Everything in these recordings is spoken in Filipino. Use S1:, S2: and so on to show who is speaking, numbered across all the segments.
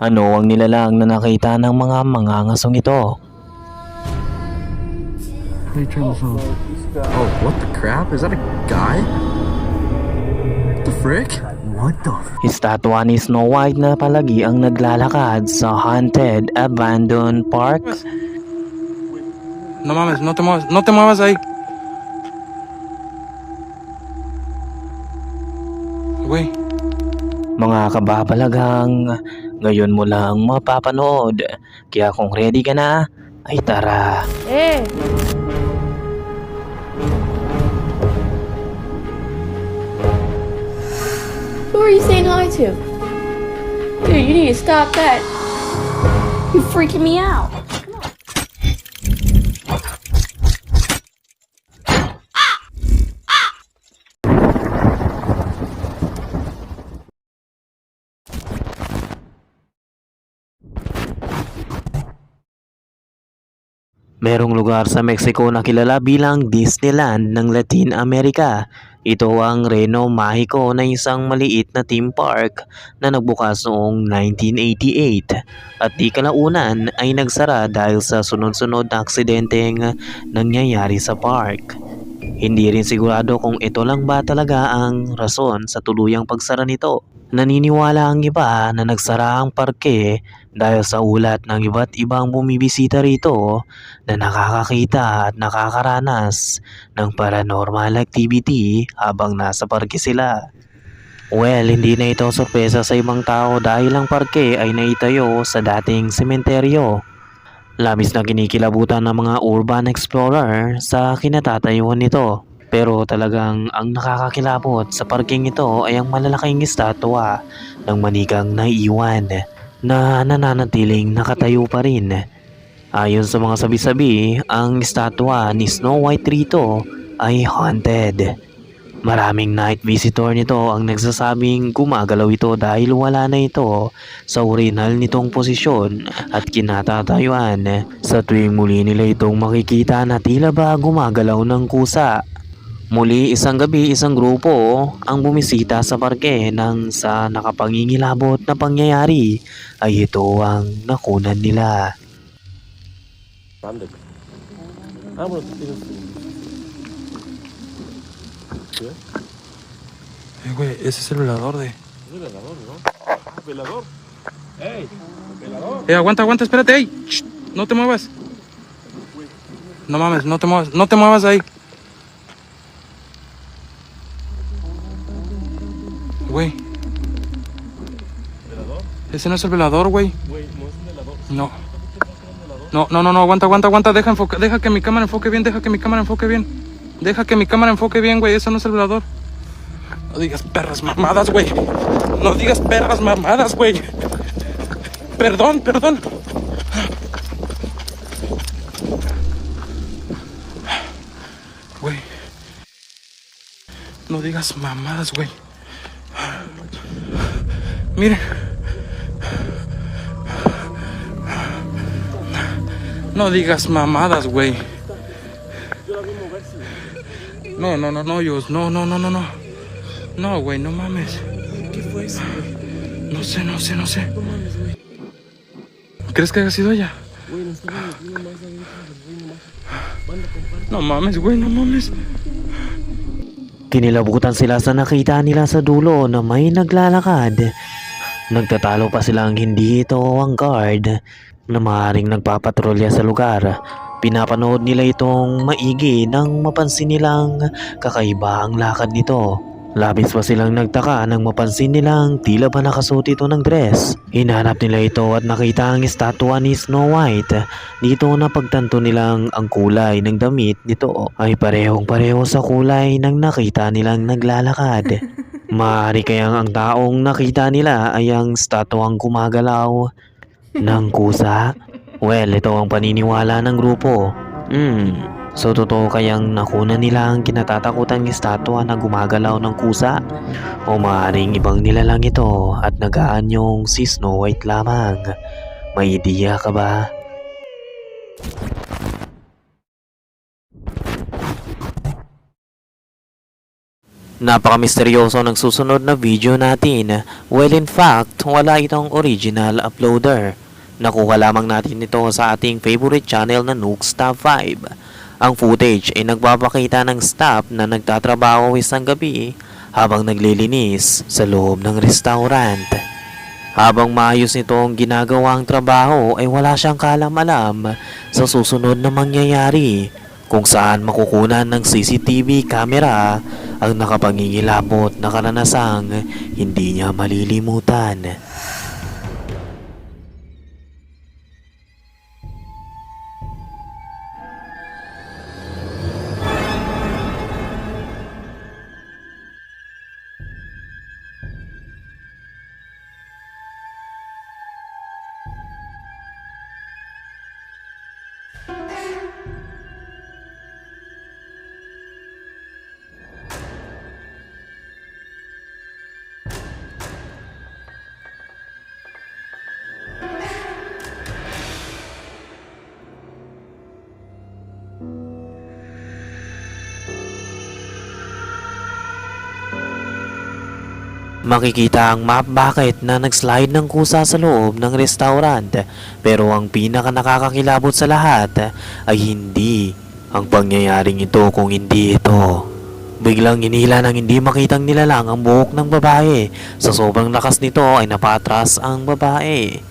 S1: Ano ang nilalang na nakita ng mga mangangasong ito?
S2: Me turn this on. Oh, what the crap? Is that a guy? What the frick? What the f-
S1: Estatwa ni Snow White na palagi ang naglalakad sa haunted abandoned park.
S3: No mames, no te muevas, no te muevas ahí. Güey,
S1: Mga kababalagang, ngayon mo lang mapapanood. Kaya kung ready ka na, ay tara.
S4: Eh, who are you saying hi to? Dude, you need to stop that. You're freaking me out.
S1: Merong lugar sa Mexico na kilala bilang Disneyland ng Latin America. Ito ang Reno Mexico na isang maliit na theme park na nagbukas noong 1988 at di kalaunan ay nagsara dahil sa sunod-sunod na aksidenteng nangyayari sa park. Hindi rin sigurado kung ito lang ba talaga ang rason sa tuluyang pagsara nito. Naniniwala ang iba na nagsara ang parke dahil sa ulat ng iba't ibang bumibisita rito na nakakakita at nakakaranas ng paranormal activity habang nasa parke sila. Well, hindi na ito sorpresa sa ibang tao dahil ang parke ay naitayo sa dating sementeryo. Labis na kinikilabutan ng mga urban explorer sa kinatatayuan nito. Pero talagang ang nakakakilabot sa parking ito ay ang malalaking estatwa ng manikang naiiwan na nananatiling nakatayo pa rin. Ayon sa mga sabi-sabi, ang estatwa ni Snow White rito ay haunted. Maraming night visitor nito ang nagsasabing gumagalaw ito dahil wala na ito sa original nitong posisyon at kinatatayuan sa tuwing muli nila itong makikita na tila ba gumagalaw ng kusa. Muli isang gabi isang grupo ang bumisita sa parke nang sa nakapangingilabot na pangyayari ay ito ang nakunan nila.
S3: eh, güey, ese es el velador de. Eh, aguanta, aguanta, espérate, ey. Shh, No te muevas. No mames, no te muevas, no te muevas ahí. Güey. Ese no es el velador, güey. No. No, no, no, no, aguanta, aguanta, aguanta. Deja, enfoca- deja que mi cámara enfoque bien, deja que mi cámara enfoque bien. Deja que mi cámara enfoque bien, güey. Eso no es el velador. No digas perras mamadas, güey. No digas perras mamadas, güey. Perdón, perdón. Güey. No digas mamadas, güey. Miren. No digas mamadas, güey. No, no, no, no, Dios. No, no, no, no, no. No, güey, no mames. ¿Qué fue eso, güey? No sé, no sé, no sé. ¿Crees que haya sido ella? No mames, güey, no mames.
S1: Kinilabutan sila sa nakita nila sa dulo na may naglalakad. Nagtatalo pa silang hindi ito ang guard na maaaring nagpapatrolya sa lugar. Pinapanood nila itong maigi nang mapansin nilang kakaiba ang lakad nito. Labis pa silang nagtaka nang mapansin nilang tila ba nakasuot ito ng dress. Hinanap nila ito at nakita ang estatwa ni Snow White. Dito napagtanto nilang ang kulay ng damit nito ay parehong pareho sa kulay ng nakita nilang naglalakad. Maaari kayang ang taong nakita nila ay ang statwang gumagalaw ng kusa? Well, ito ang paniniwala ng grupo. Hmm, so totoo kayang nakuna nila ang kinatatakutan ng estatwa na gumagalaw ng kusa? O maaaring ibang nila lang ito at nagaanyong si Snow White lamang? May ideya ka ba? Napaka-misteryoso ng susunod na video natin. Well, in fact, wala itong original uploader. Nakuha lamang natin ito sa ating favorite channel na Nooks Top 5. Ang footage ay nagpapakita ng staff na nagtatrabaho isang gabi habang naglilinis sa loob ng restaurant. Habang maayos nitong ginagawang trabaho ay wala siyang kalam-alam sa susunod na mangyayari kung saan makukunan ng CCTV camera ang nakapangingilabot na karanasang hindi niya malilimutan. Makikita ang map bakit na nagslide ng kusa sa loob ng restaurant pero ang pinaka nakakakilabot sa lahat ay hindi ang pangyayaring ito kung hindi ito. Biglang inila ng hindi makitang nilalang ang buhok ng babae. Sa sobrang lakas nito ay napatras ang babae.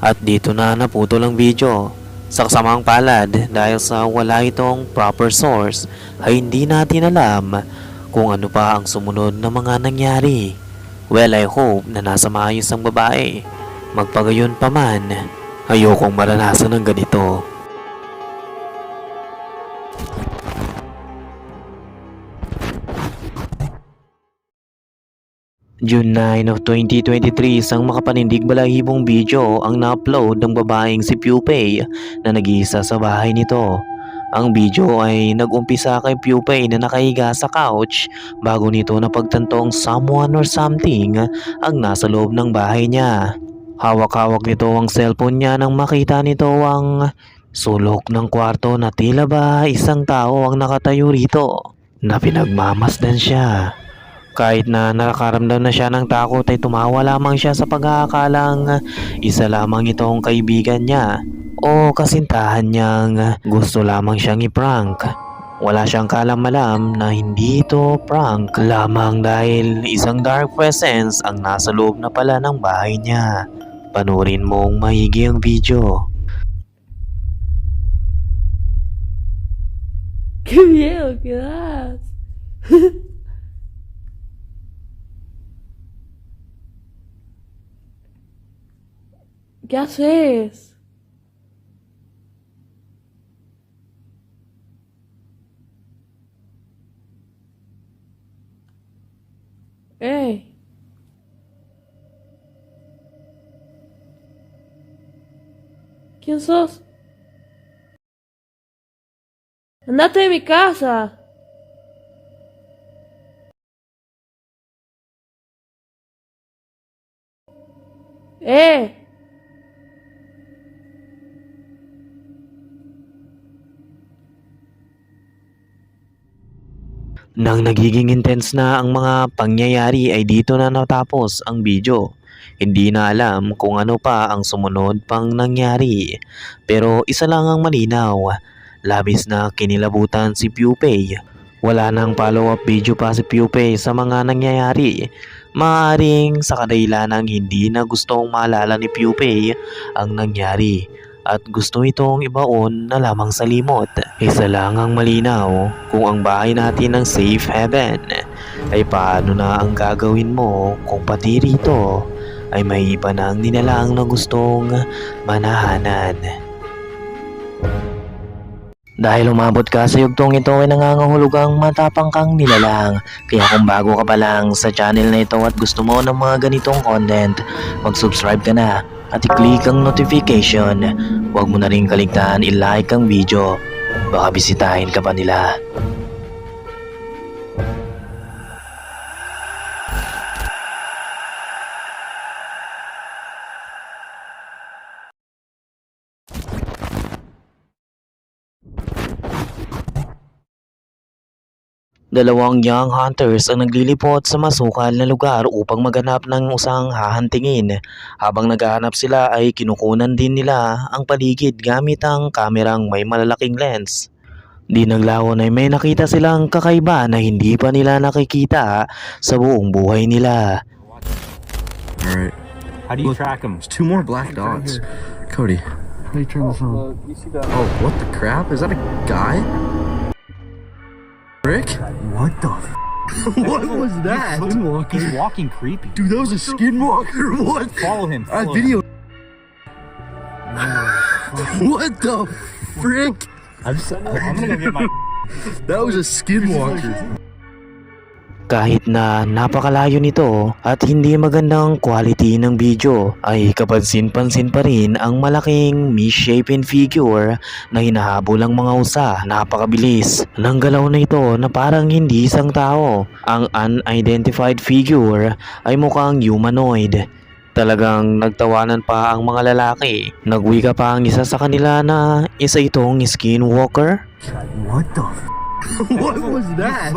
S1: At dito na naputol ang video. Sa kasamang palad dahil sa wala itong proper source ay hindi natin alam kung ano pa ang sumunod na mga nangyari. Well, I hope na nasa maayos ang babae. Magpagayon pa man, ayokong maranasan ng ganito. June 9 of 2023, isang makapanindig balahibong video ang na-upload ng babaeng si Pupay na nag-iisa sa bahay nito. Ang video ay nag-umpisa kay Pupay na nakahiga sa couch bago nito napagtantong someone or something ang nasa loob ng bahay niya. Hawak-hawak nito ang cellphone niya nang makita nito ang sulok ng kwarto na tila ba isang tao ang nakatayo rito na pinagmamasdan siya. Kahit na nakakaramdam na siya ng takot ay tumawa lamang siya sa pag-aakalang isa lamang itong kaibigan niya o kasintahan niyang gusto lamang siyang i-prank. Wala siyang kalam-alam na hindi ito prank lamang dahil isang dark presence ang nasa loob na pala ng bahay niya. Panurin mong maigi ang video.
S4: ¡Qué miedo que das! ¿Qué haces? ¿Quién sos? ¡Andate de mi casa! ¡Eh!
S1: Nang nagiging intense na ang mga pangyayari ay dito na natapos ang video. Hindi na alam kung ano pa ang sumunod pang nangyari. Pero isa lang ang malinaw. Labis na kinilabutan si Pupay. Wala nang follow-up video pa si Pupay sa mga nangyayari. Maaring sa kadahilan ng hindi na gustong maalala ni Pupay ang nangyari at gusto itong ibaon na lamang sa limot. Isa lang ang malinaw kung ang bahay natin ng safe haven ay paano na ang gagawin mo kung pati rito ay may iba na ang nilalang na gustong manahanan. Dahil umabot ka sa yugtong ito ay nangangahulugang matapang kang nilalang. Kaya kung bago ka pa lang sa channel na ito at gusto mo ng mga ganitong content, mag-subscribe ka na at i-click ang notification. Huwag mo na rin kaligtaan i-like ang video. Baka bisitahin ka pa nila. Dalawang young hunters ang naglilipot sa masukal na lugar upang maghanap ng usang hahantingin. Habang naghahanap sila ay kinukunan din nila ang paligid gamit ang kamerang may malalaking lens. Di naglawon ay may nakita silang kakaiba na hindi pa nila nakikita sa buong buhay nila.
S2: Alright.
S5: How do you
S2: Look.
S5: track them?
S2: There's two more black dots. Cody.
S6: How do you turn this on?
S2: Oh, what the crap? Is that a guy? Rick? What the f- What was that?
S5: He's walking creepy.
S2: Dude, that was a skinwalker. What?
S5: Follow him.
S2: That
S5: follow
S2: video.
S5: him.
S2: what the frick?
S5: I'm, just, I'm gonna go get my.
S2: That was a skinwalker.
S1: Kahit na napakalayo nito at hindi magandang quality ng video ay kapansin-pansin pa rin ang malaking misshapen figure na hinahabol ang mga usa. Napakabilis ng galaw na ito na parang hindi isang tao. Ang unidentified figure ay mukhang humanoid. Talagang nagtawanan pa ang mga lalaki. Nagwika pa ang isa sa kanila na isa itong skinwalker.
S2: What the What was that?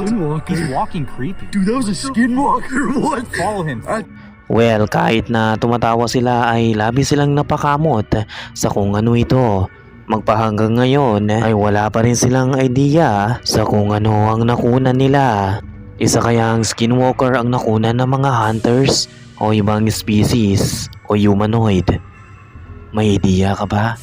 S5: He's walking creepy.
S2: Dude, that was a skinwalker. What?
S5: Follow him.
S2: I-
S1: Well, kahit na tumatawa sila ay labi silang napakamot sa kung ano ito. Magpahanggang ngayon ay wala pa rin silang idea sa kung ano ang nakunan nila. Isa kayang skinwalker ang nakunan ng mga hunters o ibang species o humanoid. May idea ka ba?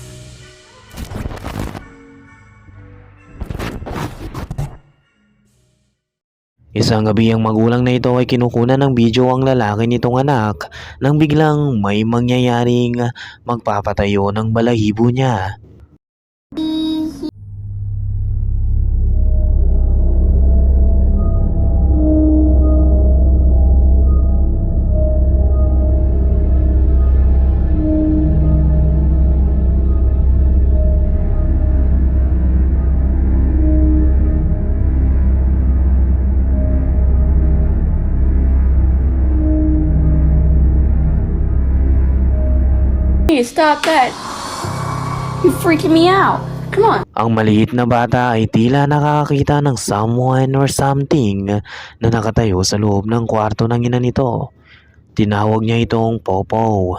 S1: Isang gabi ang magulang na ito ay kinukunan ng video ang lalaki nitong anak nang biglang may mangyayaring magpapatayo ng balahibo niya.
S4: Stop that. You're freaking me out. Come on.
S1: Ang maliit na bata ay tila nakakakita ng someone or something na nakatayo sa loob ng kwarto ng ina nito. Tinawag niya itong Popo.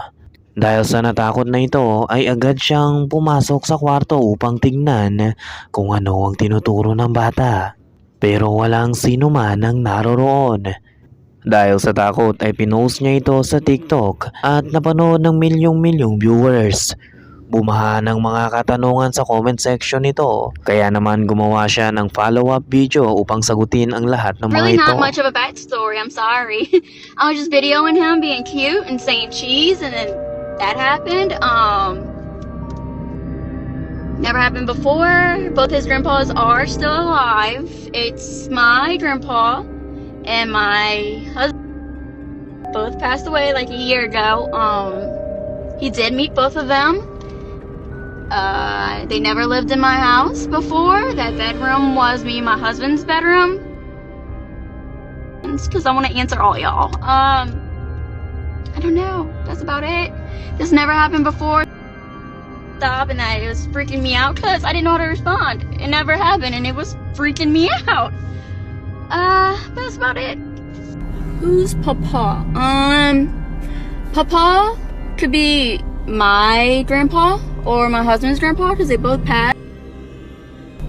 S1: Dahil sa natakot na ito ay agad siyang pumasok sa kwarto upang tingnan kung ano ang tinuturo ng bata. Pero walang sino man ang naroroon. Dahil sa takot ay pinost niya ito sa TikTok at napanood ng milyong-milyong viewers. Bumaha ng mga katanungan sa comment section nito. Kaya naman gumawa siya ng follow-up video upang sagutin ang lahat ng mga
S7: really
S1: ito.
S7: not much of a backstory. I'm sorry. I was just videoing him being cute and saying cheese, and then that happened. Um, never happened before. Both his grandpas are still alive. It's my grandpa and my husband. Both passed away like a year ago. Um, he did meet both of them. Uh, they never lived in my house before. That bedroom was me and my husband's bedroom because I want to answer all y'all. Um, I don't know. That's about it. This never happened before. Stop, and that it was freaking me out because I didn't know how to respond. It never happened, and it was freaking me out. Uh, that's about it. Who's Papa? Um, Papa could be my grandpa or my husband's grandpa because they both passed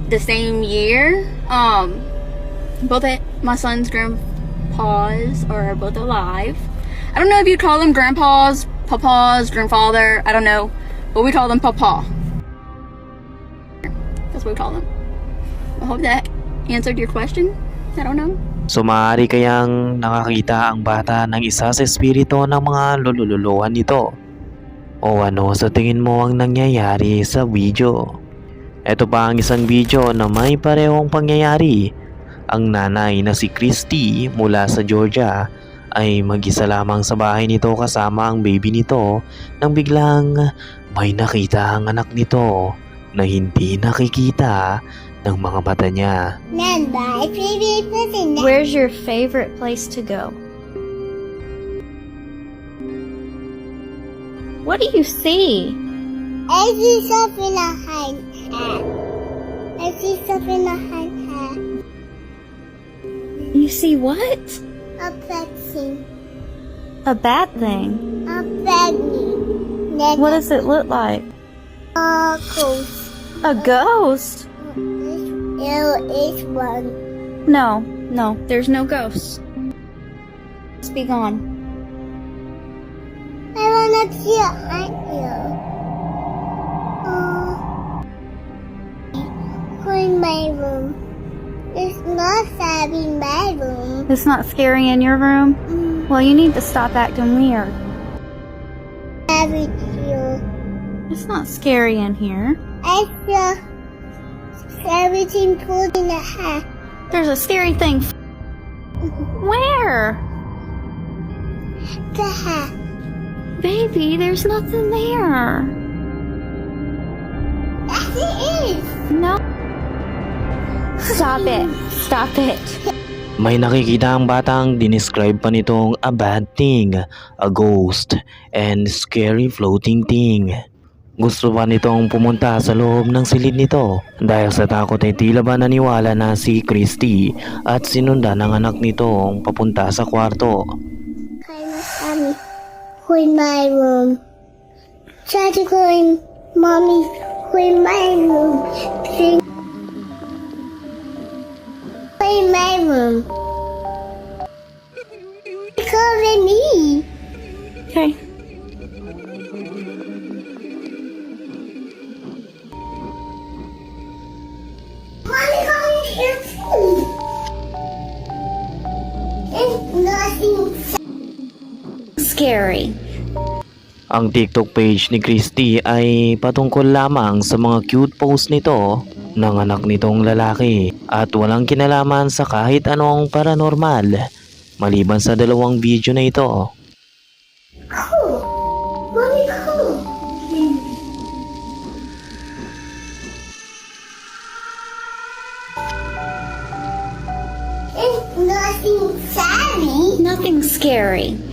S7: the same year. Um, both my son's grandpas are both alive. I don't know if you call them grandpas, papas, grandfather. I don't know, but we call them papa. That's what we call them. I hope that answered your question. I don't know.
S1: So maaari kayang nakakita ang bata ng isa sa espiritu ng mga lululuhan nito. O ano sa tingin mo ang nangyayari sa video? Ito pa ang isang video na may parehong pangyayari. Ang nanay na si Christy mula sa Georgia ay mag-isa lamang sa bahay nito kasama ang baby nito nang biglang may nakita ang anak nito na hindi nakikita ng mga mata niya.
S8: Where's your favorite place to go? What do you see?
S9: I see something in a hind. I see something in a hind.
S8: You see what?
S9: A vaccine.
S8: A bad thing.
S9: A vaccine. thing.
S8: What does it look like?
S9: a ghost.
S8: A ghost?
S9: There is one.
S8: No, no, there's no ghosts. Let's be gone.
S9: I wanna see an idea. Uh, in my room. It's not sad in my room.
S8: It's not scary in your room? Well, you need to stop acting weird. It's not scary in here.
S9: I feel everything pulled in the hat.
S8: There's a scary thing. Where?
S9: The hat.
S8: Baby, there's nothing there.
S9: Yes, it is.
S8: No. Stop it. Stop it.
S1: May nakikita ang batang dinescribe pa nitong a bad thing, a ghost, and scary floating thing. Gusto pa nitong pumunta sa loob ng silid nito dahil sa takot ay tila ba naniwala na si Christy at sinundan ng anak nitong papunta sa kwarto.
S9: Who in my room? Try to go in mommy. Who in my room? In my room?
S1: Ang TikTok page ni Christy ay patungkol lamang sa mga cute post nito ng anak nitong lalaki at walang kinalaman sa kahit anong paranormal maliban sa dalawang video na ito.
S9: Mommy, cool. It's nothing savvy.
S8: Nothing scary.